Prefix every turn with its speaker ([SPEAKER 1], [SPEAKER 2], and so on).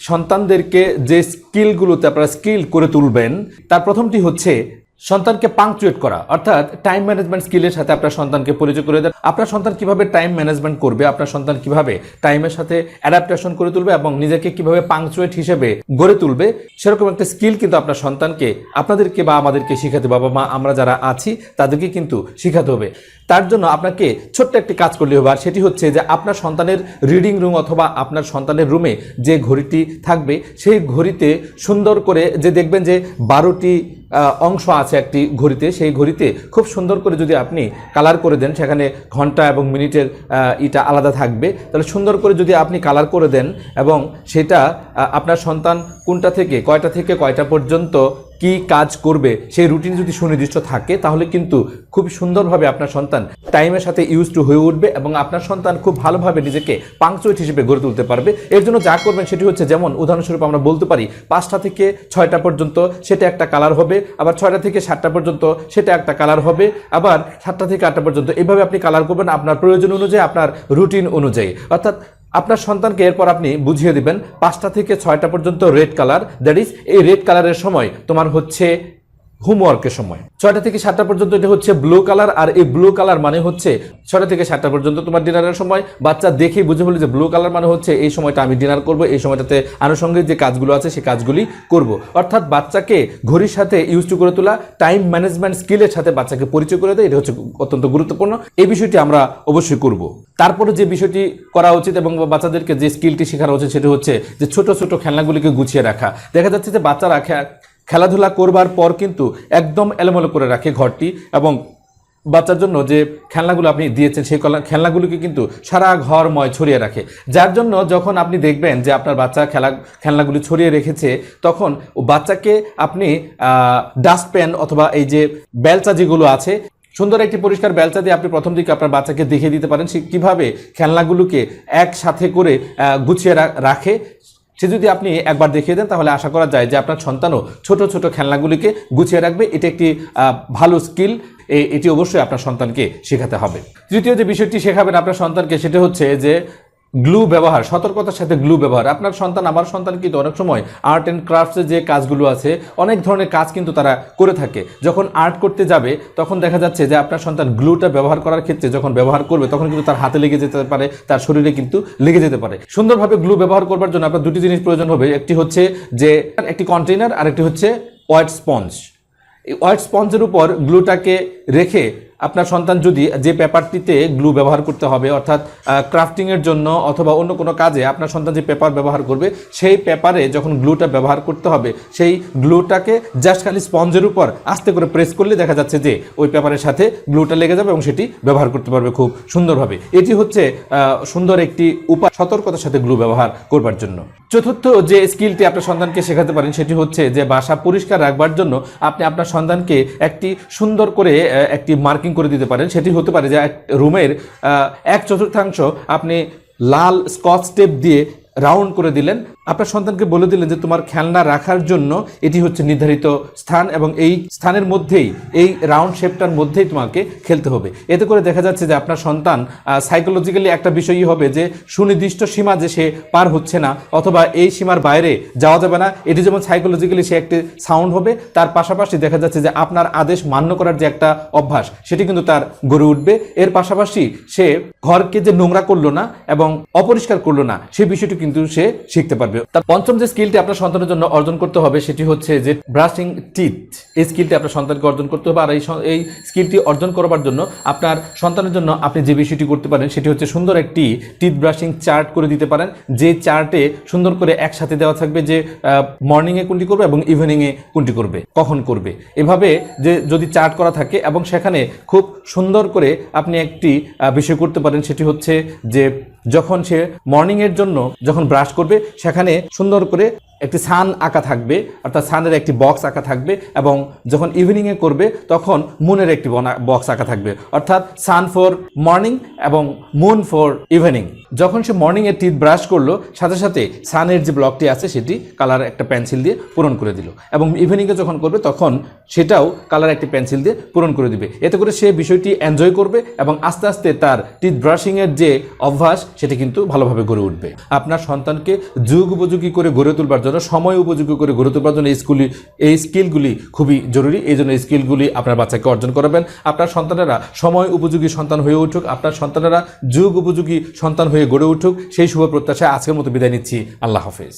[SPEAKER 1] সন্তানদেরকে যে স্কিলগুলোতে আপনারা স্কিল করে তুলবেন তার প্রথমটি হচ্ছে সন্তানকে পাংচুয়েট করা, অর্থাৎ টাইম ম্যানেজমেন্ট স্কিলের সাথে আপনার সন্তানকে পরিচয় করে দেন। আপনার সন্তান কীভাবে টাইম ম্যানেজমেন্ট করবে, আপনার সন্তান কীভাবে টাইমের সাথে অ্যাডাপ্টেশন করে তুলবে এবং নিজেকে কীভাবে পাংচুয়েট হিসেবে গড়ে তুলবে, সেরকম একটা স্কিল কিন্তু আপনার সন্তানকে, আপনাদেরকে বা আমাদেরকে শিখাতে বাবা মা, আমরা যারা আছি, তাদেরকে কিন্তু শিখাতে হবে। তার জন্য আপনাকে ছোট্ট একটি কাজ করলে হবে, আর সেটি হচ্ছে যে আপনার সন্তানের রিডিং রুম অথবা আপনার সন্তানের রুমে যে ঘড়িটি থাকবে, সেই ঘড়িতে সুন্দর করে যে দেখবেন যে বারোটি অংশ আছে একটি ঘড়িতে, সেই ঘড়িতে খুব সুন্দর করে যদি আপনি কালার করে দেন, সেখানে ঘণ্টা এবং মিনিটের ইটা আলাদা থাকবে। তাহলে সুন্দর করে যদি আপনি কালার করে দেন এবং সেটা আপনার সন্তান কোনটা থেকে, কয়টা থেকে কয়টা পর্যন্ত কি কাজ করবে, সেই রুটিন যদি সুনির্দিষ্ট থাকে, তাহলে কিন্তু খুব সুন্দরভাবে আপনার সন্তান টাইমের সাথে ইউজ টু হয়ে উঠবে এবং আপনার সন্তান খুব ভালোভাবে নিজেকে পাংচুয়েট হিসেবে গড়ে তুলতে পারবে। এর জন্য যা করবেন সেটি হচ্ছে যেমন উদাহরণস্বরূপ আমরা বলতে পারি, পাঁচটা থেকে ছয়টা পর্যন্ত সেটা একটা কালার হবে, আবার ছয়টা থেকে সাতটা পর্যন্ত সেটা একটা কালার হবে, আবার সাতটা থেকে আটটা পর্যন্ত এভাবে আপনি কালার করবেন আপনার প্রয়োজন অনুযায়ী, আপনার রুটিন অনুযায়ী। অর্থাৎ আপনার সন্তানকে এরপর আপনি বুঝিয়ে দিবেন, পাঁচটা থেকে ছয়টা পর্যন্ত রেড কালার দ্যাট ইজ এই রেড কালারের সময় তোমার হচ্ছে হোমওয়ার্কের সময়। ছয়টা থেকে সাতটা পর্যন্ত এটা হচ্ছে ব্লু কালার আর এই ব্লু কালার মানে হচ্ছে ছয়টা থেকে সাতটা পর্যন্ত তোমার ডিনারের সময়। বাচ্চা দেখে বুঝে বলে যে ব্লু কালার মানে হচ্ছে এই সময়টা আমি ডিনার করব, এই সময়টাতে আনুষঙ্গিক যে কাজগুলো আছে সেই কাজগুলি করব। অর্থাৎ বাচ্চাকে ঘড়ির সাথে ইউজ টু করে তোলা টাইম ম্যানেজমেন্ট স্কিলের সাথে বাচ্চাকে পরিচয় করে দেয়, এটা হচ্ছে অত্যন্ত গুরুত্বপূর্ণ। এই বিষয়টি আমরা অবশ্যই করব। তারপরে যে বিষয়টি করা উচিত এবং বাচ্চাদেরকে যে স্কিলটি শেখানো উচিত, সেটি হচ্ছে যে ছোট ছোট খেলনাগুলিকে গুছিয়ে রাখা। দেখা যাচ্ছে যে বাচ্চারা খেলাধুলা করবার পর কিন্তু একদম এলোমেলো করে রাখে ঘরটি এবং বাচ্চার জন্য যে খেলনাগুলো আপনি দিয়েছেন, সেই খেলনাগুলোকে কিন্তু সারা ঘরময় ছড়িয়ে রাখে। যার জন্য যখন আপনি দেখবেন যে আপনার বাচ্চা খেলা খেলনাগুলি ছড়িয়ে রেখেছে, তখন বাচ্চাকে আপনি ডাস্টপ্যান অথবা এই যে বেলচা যেগুলো আছে, সুন্দর একটি পরিষ্কার বেলচা দিয়ে আপনি প্রথম দিকে আপনার বাচ্চাকে দেখিয়ে দিতে পারেন সে কীভাবে খেলনাগুলোকে একসাথে করে গুছিয়ে রাখে। সে যদি আপনি একবার দেখিয়ে দেন, তাহলে আশা করা যায় যে আপনার সন্তানও ছোট ছোট খেলনাগুলিকে গুছিয়ে রাখবে। এটা একটি ভালো স্কিল। এটি অবশ্যই আপনার সন্তানকে শেখাতে হবে। তৃতীয় যে বিষয়টি শেখাবেন আপনার সন্তানকে, সেটা হচ্ছে যে গ্লু ব্যবহার, সতর্কতার সাথে গ্লু ব্যবহার। আপনার সন্তান, আমার সন্তান কিন্তু অনেক সময় আর্ট অ্যান্ড ক্রাফটসের যে কাজগুলো আছে, অনেক ধরনের কাজ কিন্তু তারা করে থাকে। যখন আর্ট করতে যাবে, তখন দেখা যাচ্ছে যে আপনার সন্তান গ্লুটা ব্যবহার করার ক্ষেত্রে যখন ব্যবহার করবে, তখন কিন্তু তার হাতে লেগে যেতে পারে, তার শরীরে কিন্তু লেগে যেতে পারে। সুন্দরভাবে গ্লু ব্যবহার করবার জন্য আপনার দুটি জিনিস প্রয়োজন হবে। একটি হচ্ছে যে, একটি কন্টেইনার আর একটি হচ্ছে হোয়াইট স্পঞ্জ। এই হোয়াইট স্পঞ্জের উপর গ্লুটাকে রেখে আপনার সন্তান যদি যে পেপারটিতে গ্লু ব্যবহার করতে হবে, অর্থাৎ ক্রাফটিংয়ের জন্য অথবা অন্য কোনো কাজে আপনার সন্তান যে পেপার ব্যবহার করবে, সেই পেপারে যখন গ্লুটা ব্যবহার করতে হবে, সেই গ্লুটাকে জাস্ট খালি স্পঞ্জের উপর আস্তে করে প্রেস করলে দেখা যাচ্ছে যে ওই পেপারের সাথে গ্লুটা লেগে যাবে এবং সেটি ব্যবহার করতে পারবে খুব সুন্দরভাবে। এটি হচ্ছে সুন্দর একটি উপায় সতর্কতার সাথে গ্লু ব্যবহার করবার জন্য। চতুর্থ যে স্কিলটি আপনার সন্তানকে শেখাতে পারেন, সেটি হচ্ছে যে বাসা পরিষ্কার রাখবার জন্য আপনি আপনার সন্তানকে একটি সুন্দর করে একটি মার্কিং করে দিতে পারেন। সেটি হতে পারে যে রুমের এক চতুর্থাংশ আপনি লাল স্কচ টেপ দিয়ে রাউন্ড করে দিলেন। আপনার সন্তানকে বলে দিলেন যে তোমার খেলনা রাখার জন্য এটি হচ্ছে নির্ধারিত স্থান এবং এই স্থানের মধ্যেই, এই রাউন্ড শেপটার মধ্যেই তোমাকে খেলতে হবে। এতে করে দেখা যাচ্ছে যে আপনার সন্তান সাইকোলজিক্যালি একটা বিষয়ই হবে যে সুনির্দিষ্ট সীমা যে সে পার হচ্ছে না অথবা এই সীমার বাইরে যাওয়া যাবে না। এটি যেমন সাইকোলজিক্যালি সে একটি সাউন্ড হবে, তার পাশাপাশি দেখা যাচ্ছে যে আপনার আদেশ মান্য করার যে একটা অভ্যাস, সেটি কিন্তু তার গড়ে উঠবে। এর পাশাপাশি সে ঘরকে যে নোংরা করল না এবং অপরিষ্কার করল না সেই বিষয়টি কিন্তু সে শিখতে পারবে। তার পঞ্চম যে স্কিলটি আপনার সন্তানের জন্য অর্জন করতে হবে, সেটি হচ্ছে যে ব্রাশিং টিথ এই স্কিলটি আপনার সন্তানকে অর্জন করতে হবে। আর এই এই স্কিলটি অর্জন করবার জন্য আপনার সন্তানের জন্য আপনি যে বিষয়টি করতে পারেন, সেটি হচ্ছে সুন্দর একটি টিথ ব্রাশিং চার্ট করে দিতে পারেন। যে চার্টে সুন্দর করে একসাথে দেওয়া থাকবে যে মর্নিংয়ে কোনটি করবে এবং ইভিনিংয়ে কোনটি করবে, কখন করবে। এভাবে যে যদি চার্ট করা থাকে এবং সেখানে খুব সুন্দর করে আপনি একটি বিষয় করতে পারেন, সেটি হচ্ছে যে যখন সে মর্নিংয়ের জন্য যখন ব্রাশ করবে সেখানে সুন্দর করে একটি সান আঁকা থাকবে, অর্থাৎ সানের একটি বক্স আঁকা থাকবে এবং যখন ইভিনিংয়ে করবে, তখন মুনের একটি বক্স আঁকা থাকবে। অর্থাৎ সান ফর মর্নিং এবং মুন ফর ইভিনিং যখন সে মর্নিংয়ে টিথ ব্রাশ করল, সাথে সাথে সানের যে ব্লকটি আছে, সেটি কালার একটা পেন্সিল দিয়ে পূরণ করে দিল। এবং ইভিনিংয়ে যখন করবে, তখন সেটাও কালার একটি পেন্সিল দিয়ে পূরণ করে দিবে। এতে করে সে বিষয়টি এনজয় করবে এবং আস্তে আস্তে তার টিথ ব্রাশিংয়ের যে অভ্যাস, সেটি কিন্তু ভালোভাবে গড়ে উঠবে। আপনার সন্তানকে যুগ উপযোগী করে গড়ে তুলবার জন্য সময় উপযোগী করে গড়ে তোলার জন্য এই স্কুলই, এই স্কিলগুলি খুবই জরুরি। এই জন্য স্কিলগুলি আপনার বাচ্চাকে অর্জন করাবেন। আপনার সন্তানেরা সময় উপযোগী সন্তান হয়ে উঠুক। আপনার সন্তানেরা যুগ উপযোগী সন্তান হয়ে গড়ে উঠুক। সেই শুভ প্রত্যাশায় আজকের মতো বিদায় নিচ্ছি। আল্লাহ হাফেজ।